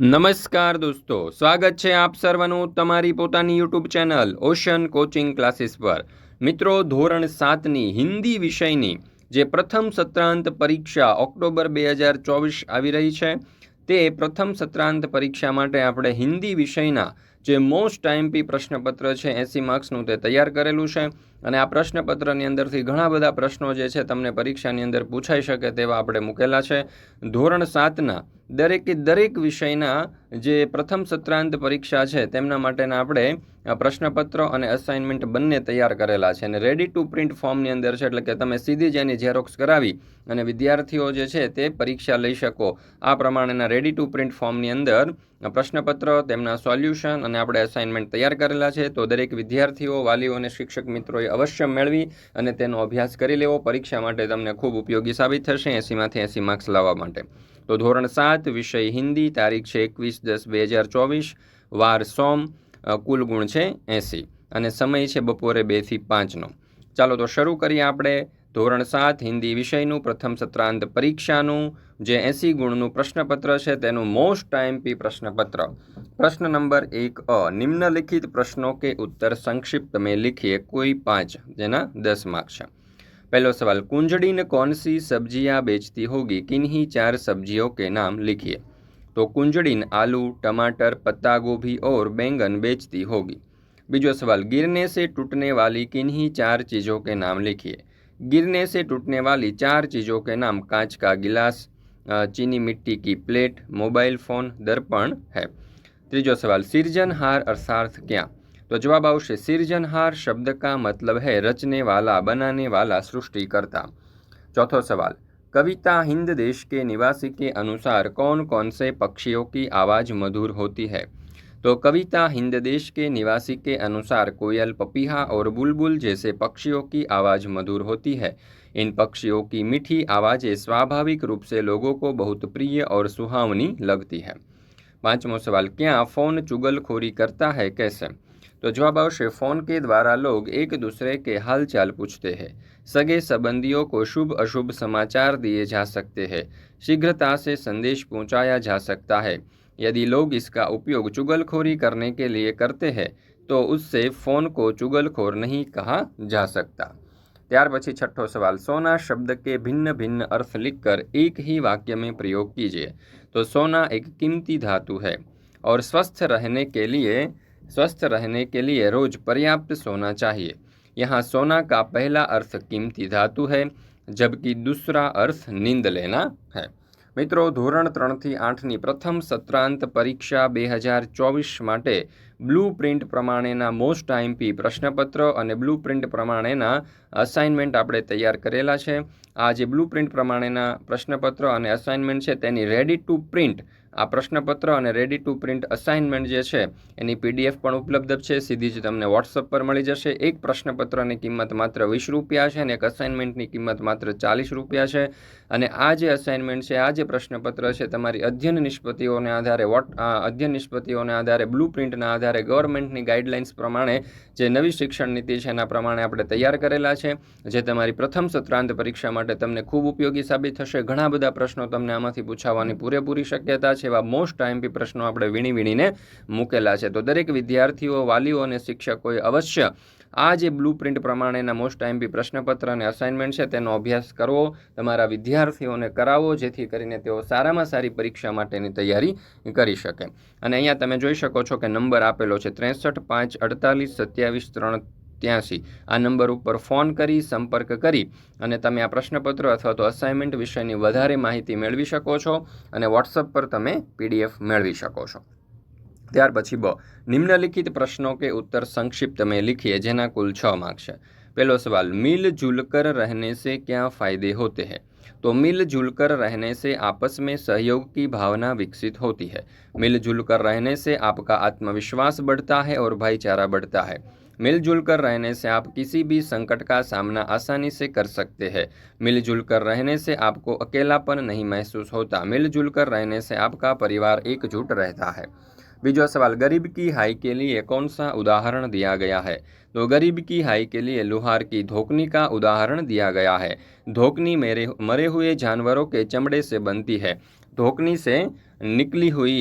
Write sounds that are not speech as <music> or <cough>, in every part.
નમસ્કાર દોસ્તો સ્વાગત છે આપ સર્વનું તમારી પોતાની YouTube channel ocean coaching classes પર મિત્રો ધોરણ સાતની હિન્દી વિષયની જે પ્રથમ સત્રાંત પરીક્ષા ઓક્ટોબર બે હજાર ચોવીસ આવી રહી છે તે પ્રથમ સત્રાંત પરીક્ષા માટે આપણે હિન્દી વિષયના જે મોસ્ટ ટાઈમપી પ્રશ્નપત્ર છે એંસી માર્ક્સનું તે તૈયાર કરેલું છે અને આ પ્રશ્નપત્રની અંદરથી ઘણા બધા પ્રશ્નો જે છે તમને પરીક્ષાની અંદર પૂછાઈ શકે તેવા આપણે મૂકેલા છે ધોરણ સાતના દરેકે દરેક વિષયના જે પ્રથમ સત્રાંત પરીક્ષા છે તેમના માટેના આપણે પ્રશ્નપત્ર અને અસાઇનમેન્ટ બંને તૈયાર કરેલા છે અને રેડી ટુ પ્રિન્ટ ફોર્મની અંદર છે એટલે કે તમે સીધી જ એની ઝેરોક્સ કરાવી અને વિદ્યાર્થીઓ જે છે તે પરીક્ષા લઈ શકો આ પ્રમાણેના રેડી ટુ પ્રિન્ટ ફોર્મની અંદર પ્રશ્નપત્ર તેમના સોલ્યુશન અને આપણે અસાઇનમેન્ટ તૈયાર કરેલા છે તો દરેક વિદ્યાર્થીઓ વાલીઓ અને શિક્ષક મિત્રોએ અવશ્ય મેળવી અને તેનો અભ્યાસ કરી લેવો પરીક્ષા માટે તમને ખૂબ ઉપયોગી સાબિત થશે એંસીમાંથી એંસી માર્ક્સ લાવવા માટે તો ધોરણ સાત વિષય હિન્દી તારીખ છે એકવીસ દસ બે હજાર ચોવીસ વાર સોમ કુલ ગુણ છે એંસી અને સમય છે બપોરે બેથી પાંચનો ચાલો તો શરૂ કરીએ આપણે ધોરણ સાત હિન્દી વિષયનું પ્રથમ સત્રાંત પરીક્ષાનું જે એંસી ગુણનું પ્રશ્નપત્ર છે તેનું મોસ્ટ ટાઈમપી પ્રશ્નપત્ર પ્રશ્ન નંબર એક અ નિમ્નલિખિત પ્રશ્નો કે ઉત્તર સંક્ષિપ્ત મેં લીખીએ કોઈ પાંચ જેના દસ માર્ક છે પહેલો સવાલ કુંજડીને કોનસી સબ્જીયા બેચતી હોગી કિન્હી ચાર સબ્જીઓ કે નામ લીખીએ તો કુંજડીન આલુ ટમાટર પત્તાગોભી ઓર બેંગન બેચતી હોગી બીજો સવાલ सवाल गिरने से टूटने वाली किन्हीं चार चीज़ों के नाम गिरने से टूटने वाली चार चीज़ों के नाम कांच का गिलास चीनी मिट्टी की प्लेट मोबाइल फ़ोन दर्पण है ત્રીજો सवाल સિર્જનહાર अर्थार्थ क्या तो जवाब આવશે સિર્જનહાર शब्द का मतलब है रचने वाला बनाने वाला सृष्टिकर्ता કરતા सवाल कविता हिंद देश के निवासी के अनुसार कौन कौन से पक्षियों की आवाज़ मधुर होती है तो कविता हिंद देश के निवासी के अनुसार कोयल पपीहा और बुलबुल जैसे पक्षियों की आवाज़ मधुर होती है इन पक्षियों की मीठी आवाज़ें स्वाभाविक रूप से लोगों को बहुत प्रिय और सुहावनी लगती है पाँचवा सवाल क्या फ़ोन चुगलखोरी करता है कैसे तो जवाब अवश्य फ़ोन के द्वारा लोग एक दूसरे के हालचाल पूछते हैं सगे संबंधियों को शुभ अशुभ समाचार दिए जा सकते हैं शीघ्रता से संदेश पहुंचाया जा सकता है यदि लोग इसका उपयोग चुगलखोरी करने के लिए करते हैं तो उससे फोन को चुगलखोर नहीं कहा जा सकता त्यार पी छठो सवाल सोना शब्द के भिन्न भिन्न अर्थ लिखकर एक ही वाक्य में प्रयोग कीजिए तो सोना एक कीमती धातु है और स्वस्थ रहने के लिए स्वस्थ रहने के लिए रोज पर्याप्त सोना चाहिए यहाँ सोना का पहला अर्थ कीमती धातु है जबकि दूसरा अर्थ नींद लेना है મિત્રો ધોરણ ત્રણથી આઠની પ્રથમ સત્રાંત પરીક્ષા બે હજાર ચોવીસ માટે બ્લુ પ્રિન્ટ પ્રમાણેના મોસ્ટ આઈમ્પી પ્રશ્નપત્ર અને બ્લુ પ્રિન્ટ પ્રમાણેના અસાઇનમેન્ટ આપણે તૈયાર કરેલા છે આ જે બ્લુ પ્રિન્ટ પ્રમાણેના પ્રશ્નપત્ર અને અસાઇનમેન્ટ છે તેની રેડી ટુ પ્રિન્ટ આ પ્રશ્નપત્ર અને રેડી ટુ પ્રિન્ટ અસાઇનમેન્ટ જે છે એની પીડીએફ પણ ઉપલબ્ધ છે સીધી જ તમને વોટ્સઅપ પર મળી જશે એક પ્રશ્નપત્રની કિંમત માત્ર વીસ રૂપિયા છે અને એક અસાઇનમેન્ટની કિંમત માત્ર ચાલીસ રૂપિયા છે અને આ જે અસાઇનમેન્ટ છે આ જે પ્રશ્નપત્ર છે તમારી અધ્યયન નિષ્પતિઓને આધારે વોટ અધ્યયન નિષ્પતિઓને આધારે બ્લુ પ્રિન્ટના આધારે ગવર્મેન્ટની ગાઈડલાઇન્સ પ્રમાણે જે નવી શિક્ષણ નીતિ છે એના પ્રમાણે આપણે તૈયાર કરેલા છે જે તમારી પ્રથમ સત્રાંત પરીક્ષા માટે તમને ખૂબ ઉપયોગી સાબિત થશે ઘણા બધા પ્રશ્નો તમને આમાંથી પૂછાવાની પૂરેપૂરી શક્યતા છે એવા મોસ્ટ આઈએમપી પ્રશ્નો આપણે વીણી વીણીને મૂકેલા છે તો દરેક વિદ્યાર્થીઓ વાલીઓ અને શિક્ષકોએ અવશ્ય આ જે બ્લુ પ્રિન્ટ પ્રમાણેના મોસ્ટ આઈએમપી પ્રશ્નપત્ર અને અસાઇનમેન્ટ છે તેનો અભ્યાસ કરવો તમારા વિદ્યાર્થીઓને કરાવો જેથી કરીને તેઓ સારામાં સારી પરીક્ષા માટેની તૈયારી કરી શકે અને અહીંયા તમે જોઈ શકો છો કે નંબર આપેલો છે ત્રેસઠ પાંચ અડતાલીસ સત્યાવીસ ત્રણ 83 આ નંબર ઉપર ફોન કરી સંપર્ક કરી અને તમે આ પ્રશ્નપત્ર અથવા તો અસાઇનમેન્ટ વિશેની વધારે માહિતી મેળવી શકો છો અને WhatsApp પર તમે PDF મેળવી શકો છો. ત્યાર પછી બ નિમનલખિત પ્રશ્નો કે ઉત્તર સંક્ષિપ્તમાં લખીએ જેના કુલ 6 માર્ક્સ છે. પહેલો સવાલ મિલ જુલકર રહેને સે ક્યા ફાયદે હોતે હે? તો મિલ જુલકર રહેને સે આપસ મે સહયોગ કી ભાવના વિકસિત હોતી હૈ. મિલ જુલકર રહેને સે આપકા આત્મવિશ્વાસ બઢતા હૈ ઓર ભાઈચારા બઢતા હૈ. मिलजुल कर रहने से आप किसी भी संकट का सामना आसानी से कर सकते हैं मिलजुल कर रहने से आपको अकेलापन नहीं महसूस होता मिलजुल कर रहने से आपका परिवार एकजुट रहता है बीजो सवाल गरीब की हाई के लिए कौन सा उदाहरण दिया गया है तो गरीब की हाई के लिए लुहार की धोकनी का उदाहरण दिया गया है धोकनी मेरे मरे हुए जानवरों के चमड़े से बनती है धोकनी से निकली हुई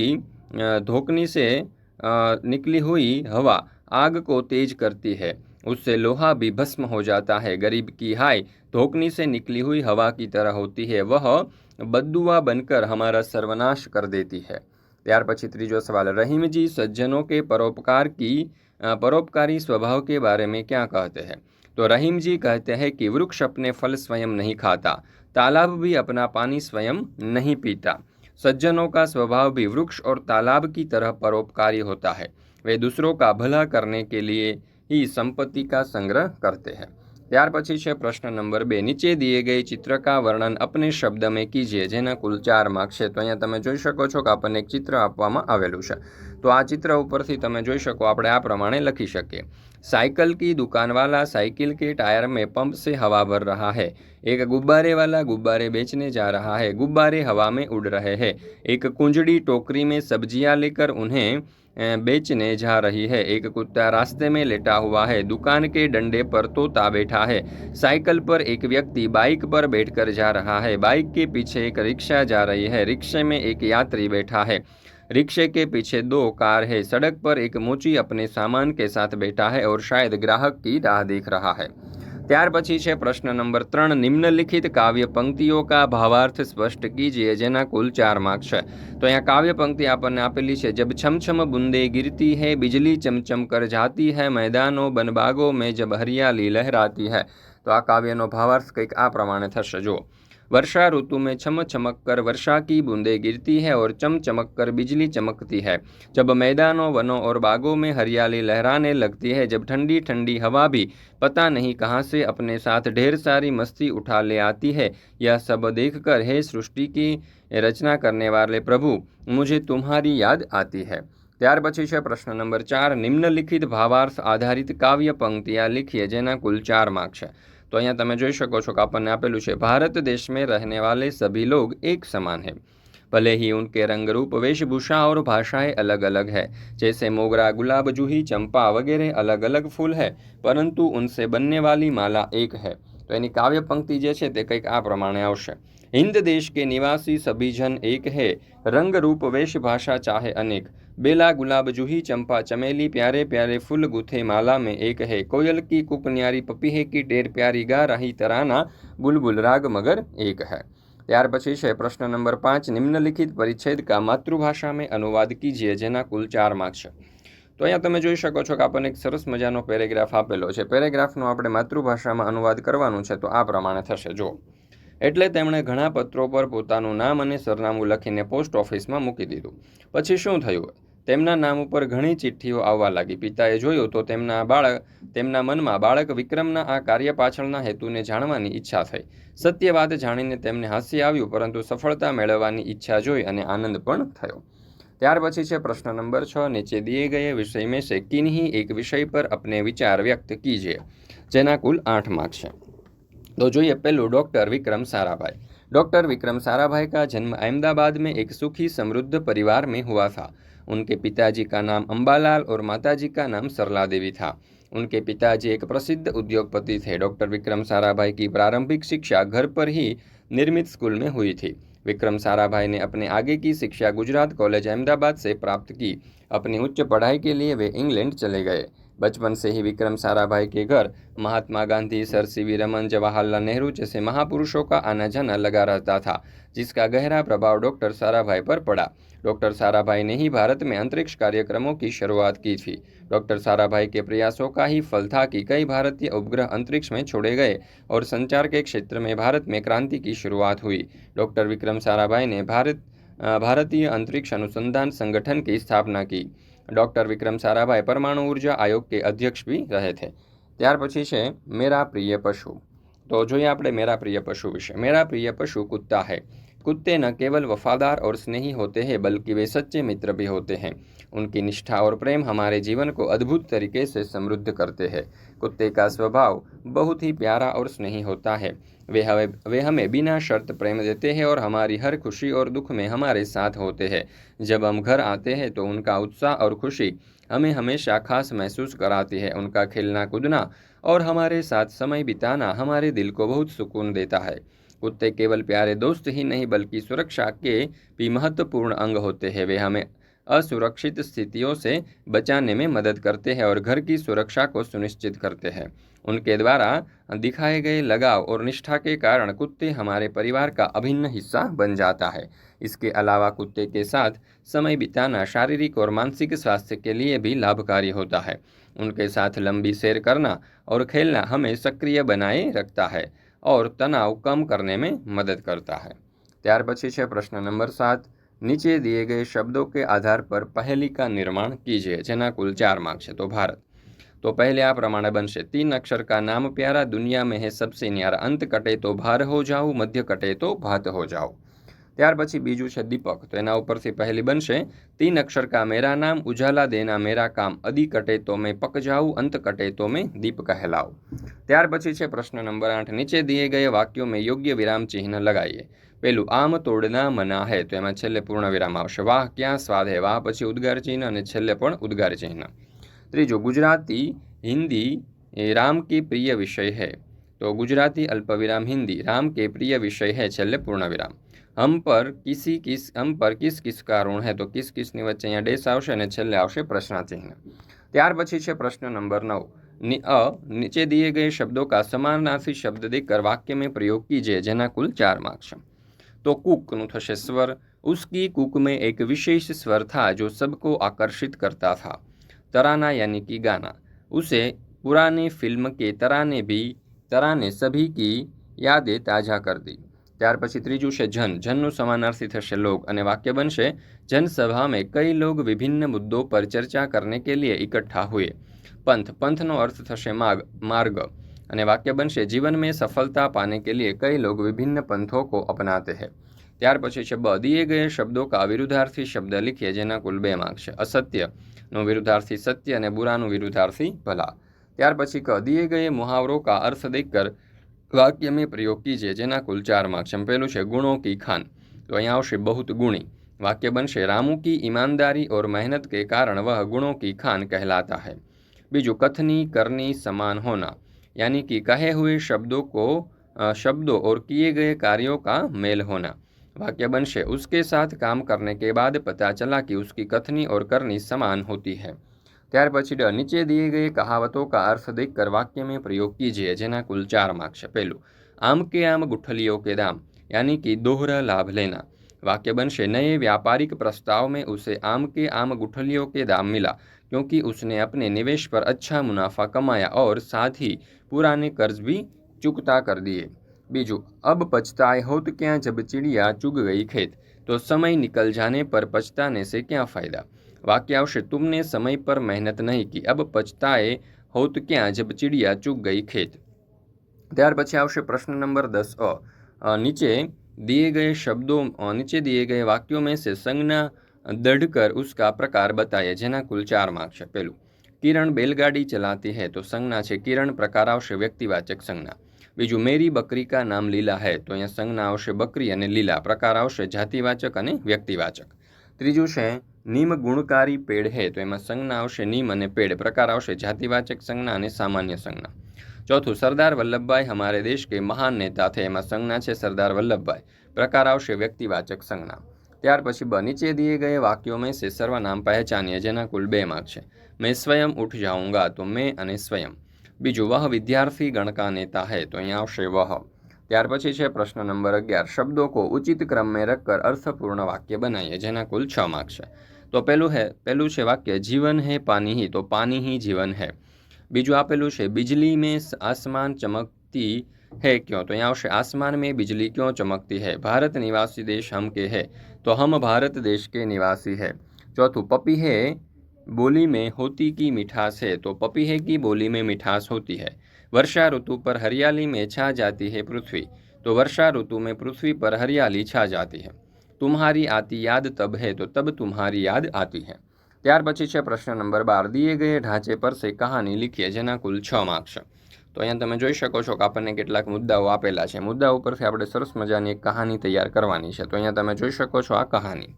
धोकनी से निकली हुई हवा आग को तेज करती है उससे लोहा भी भस्म हो जाता है गरीब की हाय धोकनी से निकली हुई हवा की तरह होती है वह बदुआ बनकर हमारा सर्वनाश कर देती है ત્યાર त्रीजो सवाल रहीम जी सज्जनों के परोपकार की परोपकारी स्वभाव के बारे में क्या कहते हैं तो रहीम जी कहते हैं कि वृक्ष अपने फल स्वयं नहीं खाता तालाब भी अपना पानी स्वयं नहीं पीता सज्जनों का स्वभाव भी वृक्ष और तालाब की तरह परोपकारी होता है वे दूसरों का भला करने के लिए ही संपत्ति का संग्रह करते हैं। ત્યાર પછી છે પ્રશ્ન નંબર 2 નીચે دیے گئے ಚಿತ್ರ کا વર્ણન اپنے શબ્د میں کیجئے જેના કુલ 4 مارکس ہے تو یہاں تمہیں જોઈ શકો છો کہ अपन एक चित्र આપવામાં આવેલ છે. તો આ ચિત્ર ઉપરથી તમે જોઈ શકો આપણે આ પ્રમાણે લખી શકે. સાયકલ કી દુકાનવાલા સાયકલ કે ટાયર મે પંપ સે હવા ભર રહા હૈ. એક गुब्बारे वाला गुब्बारे बेचने जा रहा है. गुब्बारे हवा में उड़ रहे हैं. एक કુંજડી ટોકરી મે सब्जियां लेकर उन्हें बेचने जा रही है एक कुत्ता रास्ते में लेटा हुआ है दुकान के डंडे पर तोता बैठा है साइकिल पर एक व्यक्ति बाइक पर बैठकर जा रहा है बाइक के पीछे एक रिक्शा जा रही है रिक्शे में एक यात्री बैठा है रिक्शे के पीछे दो कार है सड़क पर एक मोची अपने सामान के साथ बैठा है और शायद ग्राहक की राह देख रहा है ત્યાર પછી છે પ્રશ્ન નંબર ત્રણ નિમ્નલિખિત કાવ્ય પંક્તિઓ કા ભાવાર્થ સ્પષ્ટ કીજીએ જેના કુલ ચાર માર્ક છે તો અહીંયા કાવ્ય પંક્તિ આપણને આપેલી છે જબ છમછમ બુંદે ગીરતી હૈ બિજલી ચમચમ કર જાતી હૈ મેદાનો બનબાગો મેં જબ હરિયાલી લહેરાતી હૈ તો આ કાવ્યનો ભાવાર્થ કંઈક આ પ્રમાણે થશે જો वर्षा ऋतु में छम चमक कर वर्षा की बूंदें गिरती है और चम चमक कर बिजली चमकती है जब मैदानों वनों और बागों में हरियाली लहराने लगती है जब ठंडी ठंडी हवा भी पता नहीं कहाँ से अपने साथ ढेर सारी मस्ती उठा ले आती है यह सब देखकर हे सृष्टि की रचना करने वाले प्रभु मुझे तुम्हारी याद आती है त्यार પછી से प्रश्न नंबर चार निम्नलिखित भावार्थ आधारित काव्य पंक्तियाँ लिखिए जेना कुल चार मार्क्स है तो અહીંયા તમે જોઈ શકો છો કે આપણને આપેલું છે ભારત દેશ में रहने वाले सभी लोग एक समान है भले ही उनके रंग रूप वेशभूषा और भाषाएं अलग अलग है जैसे मोगरा गुलाब जूही चंपा वगैरह अलग अलग फूल है परंतु उनसे बनने वाली माला एक है તો એની કાવ્ય પંક્તિ જે છે તે કંઈક આ પ્રમાણે આવશે હિન્દ દેશ કે નિવાસી સભી જન એક હે રંગ રૂપ વેશ ભાષા ચાહે અનેક બેલા ગુલાબ જુહી ચંપા ચમેલી પ્યારે પ્યારે ફૂલ गुथे माला में एक है कोयल की कुप न्यारी पपीहे की टेर प्यारी गा रही तराना बुलबुल राग मगर एक ત્યાર પછી છે પ્રશ્ન નંબર પાંચ નિમ્નલિખિત પરિચ્છેદ કા માતૃભાષા મેં અનુવાદ કીજીએ જેના કુલ ચાર માર્ક છે તો અહીંયા તમે જોઈ શકો છો કે આપણને એક સરસ મજાનો પેરેગ્રાફ આપેલો છે પેરેગ્રાફનો આપણે માતૃભાષામાં અનુવાદ કરવાનું છે તો આ પ્રમાણે થશે જો એટલે તેમણે ઘણા પત્રો પર પોતાનું નામ અને સરનામું લખીને પોસ્ટ ઓફિસમાં મૂકી દીધું પછી શું થયું તેમના નામ ઉપર ઘણી ચિઠ્ઠીઓ આવવા લાગી પિતાએ જોયું તો તેમના બાળક તેમના મનમાં બાળક વિક્રમના આ કાર્ય પાછળના હેતુને જાણવાની ઈચ્છા થઈ સત્ય વાત જાણીને તેમને હાસ્ય આવ્યું પરંતુ સફળતા મેળવવાની ઈચ્છા જોઈ અને આનંદ પણ થયો ત્યાર પછી છે પ્રશ્ન નંબર છ નીચે દિએ ગયે વિષય મેં સે કિન્હી એક વિષય પર અપને વિચાર વ્યક્ત કીજીએ જેના કુલ આઠ માર્ક છે તો જોઈએ પહેલું ડૉક્ટર વિક્રમ સારાભાઈ ડૉક્ટર વિક્રમ સારાભાઈ કા જન્મ અહેમદાબાદ મેં એક સુખી સમૃદ્ધ પરિવાર મેં हुआ થા उनके पिताजी का नाम अम्बालाल और माताजी का नाम सरला देवी था उनके पिताजी एक प्रसिद्ध उद्योगपति थे डॉक्टर विक्रम साराभाई की प्रारंभिक शिक्षा घर पर ही निर्मित स्कूल में हुई थी विक्रम साराभाई ने अपने आगे की शिक्षा गुजरात कॉलेज अहमदाबाद से प्राप्त की अपनी उच्च पढ़ाई के लिए वे इंग्लैंड चले गए बचपन से ही विक्रम साराभाई के घर Mahatma Gandhi Sir C V Raman Jawaharlal Nehru जैसे महापुरुषों का आना जाना लगा रहता था जिसका गहरा प्रभाव डॉक्टर साराभाई पर पड़ा डॉक्टर साराभाई ने ही भारत में अंतरिक्ष कार्यक्रमों की शुरुआत की थी डॉक्टर साराभाई के प्रयासों का ही फल था कि कई भारतीय उपग्रह अंतरिक्ष में छोड़े गए और संचार के क्षेत्र में भारत में क्रांति की शुरुआत हुई डॉक्टर विक्रम साराभाई ने भारत भारतीय अंतरिक्ष अनुसंधान संगठन की स्थापना की ડૉક્ટર વિક્રમ સારાભાઈ પરમાણુ ઉર્જા આયોગ કે અધ્યક્ષ બી રહે છે ત્યાર પછી છે મેરા પ્રિય પશુ તો જોઈએ આપણે મેરા પ્રિય પશુ વિશે મેરા પ્રિય પશુ કુત્તા હૈ कुत्ते न केवल वफादार और स्नेही होते हैं बल्कि वे सच्चे मित्र भी होते हैं उनकी निष्ठा और प्रेम हमारे जीवन को अद्भुत तरीके से समृद्ध करते हैं कुत्ते का स्वभाव बहुत ही प्यारा और स्नेही होता है वे हमें वे हमें बिना शर्त प्रेम देते हैं और हमारी हर खुशी और दुख में हमारे साथ होते हैं जब हम घर आते हैं तो उनका उत्साह और खुशी हमें हमेशा खास महसूस कराती है उनका खेलना कूदना और हमारे साथ समय बिताना हमारे दिल को बहुत सुकून देता है कुत्ते केवल प्यारे दोस्त ही नहीं बल्कि सुरक्षा के भी महत्वपूर्ण अंग होते हैं वे हमें असुरक्षित स्थितियों से बचाने में मदद करते हैं और घर की सुरक्षा को सुनिश्चित करते हैं उनके द्वारा दिखाए गए लगाव और निष्ठा के कारण कुत्ते हमारे परिवार का अभिन्न हिस्सा बन जाता है इसके अलावा कुत्ते के साथ समय बिताना शारीरिक और मानसिक स्वास्थ्य के लिए भी लाभकारी होता है उनके साथ लंबी सैर करना और खेलना हमें सक्रिय बनाए रखता है ઓર તનાવ કમ કરને में मदद करता है ત્યાર પછી છે પ્રશ્ન નંબર સાત નીચે દિએ ગયે શબ્દો કે આધાર પર પહેલી કા નિર્માણ કીજે જેના કુલ ચાર માર્ક છે તો ભારત તો પહેલે આ પ્રમાણે બનશે તીન અક્ષર કા નામ પ્યારા દુનિયા મેં હે સબસે ન્યારા અંત કટે તો ભાર હો જાઓ મધ્ય કટે તો ભાત હો જાઓ ત્યાર પછી બીજું છે દીપક તો એના ઉપરથી પહેલી બનશે તીન અક્ષર કા મેરા નામ ઉજાલા દેના મેરા કામ અદી કટે તો મેં પક જાઉં અંત કટે તો મેં દીપ કહેલાઉ ત્યાર પછી છે પ્રશ્ન નંબર આઠ નીચે દિએ ગયે વાક્યો મેં યોગ્ય વિરામ ચિહ્ન લગાવીએ પહેલું આમ તોડના મના હે તો એમાં છેલ્લે પૂર્ણ વિરામ આવશે વાહ ક્યાં સ્વાદ હે વાહ પછી ઉદ્ગાર ચિહ્ન અને છેલ્લે પણ ઉદ્ગાર ચિહ્ન ત્રીજું ગુજરાતી હિન્દી રામ કી પ્રિય વિષય હે तो गुजराती अल्प विराम हिंदी राम के प्रिय विषय है छल्य पूर्ण विराम हम पर किसी किस हम पर किस किस का ऋण है तो किस किस ने वच्चे यहाँ डेस आवश्य ने प्रश्न चिन्ह त्यार पची है प्रश्न नंबर नौ नि अ नीचे दिए गए शब्दों का समानाशी शब्द देखकर वाक्य में प्रयोग कीजिए जेना कुल चार मार्क्स तो कुक नु थे स्वर उसकी कुक में एक विशेष स्वर था जो सबको आकर्षित करता था तराना यानी कि गाना उसे पुराने फिल्म के तराने भी તરાને સભી કી યાદે તાજા કર દી ત્યાર પછી ત્રીજું છે જન જનનું સમાનાર્થી થશે લોગ અને વાક્ય બનશે જનસભા મેં કઈ લોગ વિભિન્ન મુદ્દો પર ચર્ચા કરને કે લીએ ઇકઠ્ઠા હુએ પંથ પંથનો અર્થ થશે માર્ગ માર્ગ અને વાક્ય બનશે જીવન સફળતા પાને કે લીએ કઈ લોગ વિભિન્ન પંથો કો અપનાતે હે ત્યાર પછી છે બ દિએ ગયે શબ્દો કા વિરુદ્ધાર્થી શબ્દ લખીએ જેના કુલ બે માર્ક છે અસત્યનો વિરુદ્ધાર્થી સત્ય અને બુરાનું વિરુદ્ધાર્થી ભલા ત્યાર दिए गए मुहावरों का अर्थ देखकर वाक्य में प्रयोग कीजिए जेना कुल चार मार्क्स ચાર पहलू સંપેલું गुणों की खान तो તો અહીંયા बहुत गुणी ગુણી વાક્ય બનશે रामू की ईमानदारी और मेहनत के कारण वह गुणों की खान कहलाता है बीजू कथनी करनी समान होना यानी कि कहे हुए शब्दों को शब्दों और किए गए कार्यों का मेल होना वाक्य बन से उसके साथ काम करने के बाद पता चला कि उसकी कथनी और करनी समान होती है त्यार पछी नीचे दिए गए कहावतों का अर्थ અર્થ દેખ કર વાક્ય મેં પ્રયોગ કીજીએ જેના કુલ ચાર માર્ક છે आम गुठलियों के दाम यानी कि दोहरा लाभ लेना वाक्य बनशे नए व्यापारिक प्रस्ताव में उसे आम के आम गुठलियों के दाम मिला क्योंकि उसने अपने निवेश पर अच्छा मुनाफा कमाया और साथ ही पुराने कर्ज भी चुकता कर दिए बीजू अब पछताए हो तो क्या जब चिड़िया चुग गई खेत तो समय निकल जाने पर पछताने से क्या फ़ायदा વાક્ય આવશે તુમને સમય પર મહેનત નહીં કી અબ પછતાએ હો તો ક્યાં જબ ચીડિયા ચૂક ગઈ ખેત ત્યાર પછી આવશે પ્રશ્ન નંબર દસ અ નીચે દિએ ગયે શબ્દો નીચે દિએ ગયે વાક્યો મેં સે સંજ્ઞા દઢકર ઉસકા પ્રકાર બતાએ જેના કુલ ચાર માર્ક છે પહેલું કિરણ બેલગાડી ચલાતી હૈ તો સંજ્ઞા છે કિરણ પ્રકાર આવશે વ્યક્તિવાચક સંજ્ઞા બીજું મેરી બકરી કા નામ લીલા હૈ તો અહીંયા સંજ્ઞા આવશે બકરી અને લીલા પ્રકાર આવશે જાતિવાચક અને વ્યક્તિવાચક ત્રીજું છે નિમ ગુણકારી પેઢ હે તો એમાં સંજ્ઞા આવશે નિમ અને પેઢ પ્રકાર આવશે જાતિવાચક સંજ્ઞા અને સામાન્ય સંજ્ઞા ચોથું સરદાર વલ્લભભાઈ અમારે દેશ કે મહાન નેતા થે એમાં સંજ્ઞા છે સરદાર વલ્લભભાઈ પ્રકાર આવશે વ્યક્તિવાચક સંજ્ઞા ત્યાર પછી બ નીચે દિએ ગયે વાક્યો મેં સે સર્વનામ પહેચાનીએ જેના કુલ બે માર્ક છે મેં સ્વયં ઉઠ જાઉંગા તો મેં અને સ્વયં બીજું વહ વિદ્યાર્થી ગણકા નેતા હે તો અહીંયા આવશે વહ ત્યાર પછી છે પ્રશ્ન નંબર અગિયાર શબ્દો કો ઉચિત ક્રમ મેં રખકર અર્થપૂર્ણ વાક્ય બનાવીએ જેના કુલ છ માર્ક છે तो पहलू है પહેલું છે વાક્ય જીવન હે પાની હી તો પાની હી જીવન હે બીજું આપેલું છે बिजली में आसमान चमकती है क्यों तो यहाँ से आसमान में बिजली क्यों चमकती है भारत निवासी देश हम के है तो हम भारत देश के निवासी है चौथू पपी है बोली में होती की मिठास है तो पपी है की बोली में मिठास होती है वर्षा ऋतु पर हरियाली में छा जाती है पृथ्वी तो वर्षा ऋतु में पृथ्वी पर हरियाली छा जाती है તુમ્હારી આતી યાદ તબ હે તો તબ તુમ્હારી યાદ આતી હે ત્યાર પછી છે પ્રશ્ન નંબર બાર દિયે ગયે ઢાંચે પર સે કહાની લીખીએ જેના કુલ છ માર્ક્સ તો અહીંયા તમે જોઈ શકો છો કે આપણને કેટલાક મુદ્દાઓ આપેલા છે મુદ્દા ઉપરથી આપણે સરસ મજાની એક કહાની તૈયાર કરવાની છે તો અહીંયા તમે જોઈ શકો છો આ કહાની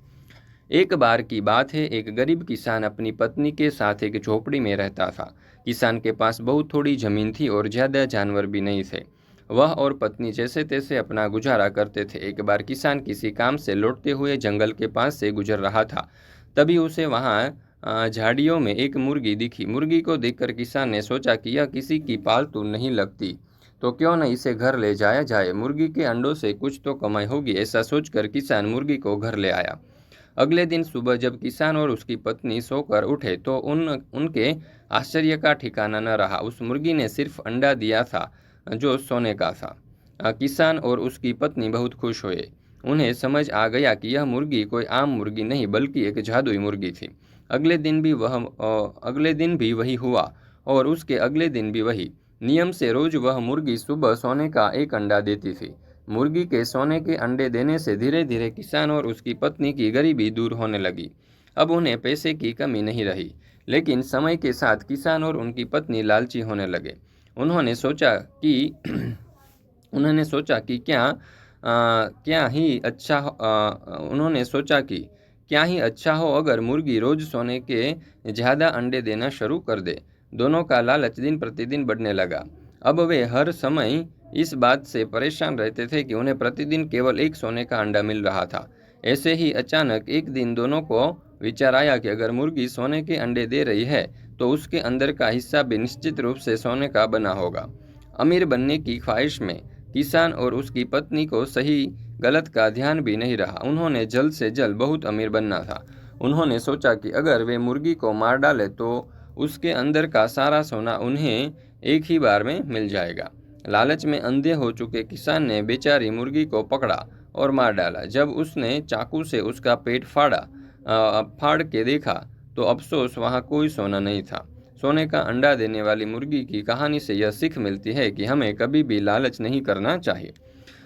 એક બાર કી બાત હે એક ગરીબ કિસાન અપની પત્ની કે સાથે એક ઝોપડી મેં રહેતા થા કિસાન કે પાસ બહુ થોડી જમીન થી ઓર જ્યાદા જાનવર બી નહીં થાય वह और पत्नी जैसे तैसे अपना गुजारा करते थे एक बार किसान किसी काम से लौटते हुए जंगल के पास से गुजर रहा था तभी उसे वहाँ झाड़ियों में एक मुर्गी दिखी मुर्गी को देखकर किसान ने सोचा कि यह किसी की पालतू नहीं लगती तो क्यों न इसे घर ले जाया जाए मुर्गी के अंडों से कुछ तो कमाई होगी ऐसा सोचकर किसान मुर्गी को घर ले आया अगले दिन सुबह जब किसान और उसकी पत्नी सोकर उठे तो उन उनके आश्चर्य का ठिकाना न रहा उस मुर्गी ने सिर्फ अंडा दिया था जो सोने का था किसान और उसकी पत्नी बहुत खुश हुए उन्हें समझ आ गया कि यह मुर्गी कोई आम मुर्गी नहीं बल्कि एक जादुई मुर्गी थी अगले दिन भी वह अगले दिन भी वही हुआ और उसके अगले दिन भी वही नियम से रोज वह मुर्गी सुबह सोने का एक अंडा देती थी मुर्गी के सोने के अंडे देने से धीरे धीरे किसान और उसकी पत्नी की गरीबी दूर होने लगी अब उन्हें पैसे की कमी नहीं रही लेकिन समय के साथ किसान और उनकी पत्नी लालची होने लगे उन्होंने सोचा कि <clears throat> उन्होंने सोचा कि क्या आ, क्या ही अच्छा आ, उन्होंने सोचा कि क्या ही अच्छा हो अगर मुर्गी रोज सोने के ज़्यादा अंडे देना शुरू कर दे दोनों का लालच दिन प्रतिदिन बढ़ने लगा अब वे हर समय इस बात से परेशान रहते थे कि उन्हें प्रतिदिन केवल एक सोने का अंडा मिल रहा था ऐसे ही अचानक एक दिन दोनों को विचार आया कि अगर मुर्गी सोने के अंडे दे रही है तो उसके अंदर का हिस्सा भी निश्चित रूप से सोने का बना होगा अमीर बनने की ख्वाहिश में किसान और उसकी पत्नी को सही गलत का ध्यान भी नहीं रहा उन्होंने जल्द से जल्द बहुत अमीर बनना था उन्होंने सोचा कि अगर वे मुर्गी को मार डाले तो उसके अंदर का सारा सोना उन्हें एक ही बार में मिल जाएगा लालच में अंधे हो चुके किसान ने बेचारी मुर्गी को पकड़ा और मार डाला जब उसने चाकू से उसका पेट फाड़ा फाड़ के देखा तो अफसोस वहाँ कोई सोना नहीं था सोने का अंडा देने वाली मुर्गी की कहानी से यह सीख मिलती है कि हमें कभी भी लालच नहीं करना चाहिए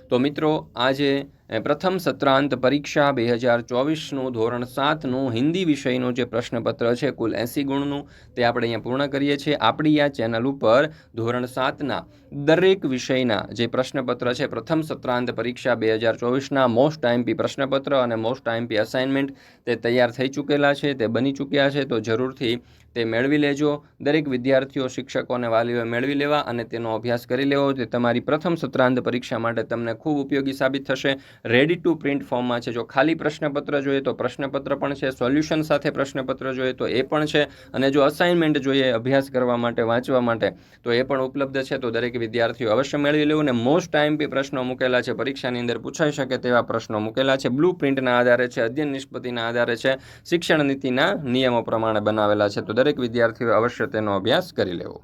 तो मित्रों आज પ્રથમ સત્રાંત પરીક્ષા બે હજાર ચોવીસનું ધોરણ સાતનું હિન્દી વિષયનું જે પ્રશ્નપત્ર છે કુલ એંસી ગુણનું તે આપણે અહીંયા પૂર્ણ કરીએ છીએ આપણી આ ચેનલ ઉપર ધોરણ સાતના દરેક વિષયના જે પ્રશ્નપત્ર છે પ્રથમ સત્રાંત પરીક્ષા બે હજાર ચોવીસના મોસ્ટ આઈએમપી પ્રશ્નપત્ર અને મોસ્ટ આઈએમપી અસાઇનમેન્ટ તે તૈયાર થઈ ચૂકેલા છે તે બની ચૂક્યા છે તો જરૂરથી તે મેળવી લેજો દરેક વિદ્યાર્થીઓ શિક્ષકો અને વાલીઓએ મેળવી લેવા અને તેનો અભ્યાસ કરી લેવો તે તમારી પ્રથમ સત્રાંત પરીક્ષા માટે તમને ખૂબ ઉપયોગી સાબિત થશે રેડી ટુ પ્રિન્ટ ફોર્મમાં છે જો ખાલી પ્રશ્નપત્ર જોઈએ તો પ્રશ્નપત્ર પણ છે સોલ્યુશન સાથે પ્રશ્નપત્ર જોઈએ તો એ પણ છે અને જો અસાઇનમેન્ટ જોઈએ અભ્યાસ કરવા માટે વાંચવા માટે તો એ પણ ઉપલબ્ધ છે તો દરેક વિદ્યાર્થીઓ અવશ્ય મેળવી લેવું અને મોસ્ટ ટાઈમ બી પ્રશ્નો મૂકેલા છે પરીક્ષાની અંદર પૂછાઈ શકે તેવા પ્રશ્નો મૂકેલા છે બ્લુ પ્રિન્ટના આધારે છે અધ્યયન નિષ્પતિના આધારે છે શિક્ષણ નીતિના નિયમો પ્રમાણે બનાવેલા છે તો દરેક વિદ્યાર્થીઓ અવશ્ય તેનો અભ્યાસ કરી લેવો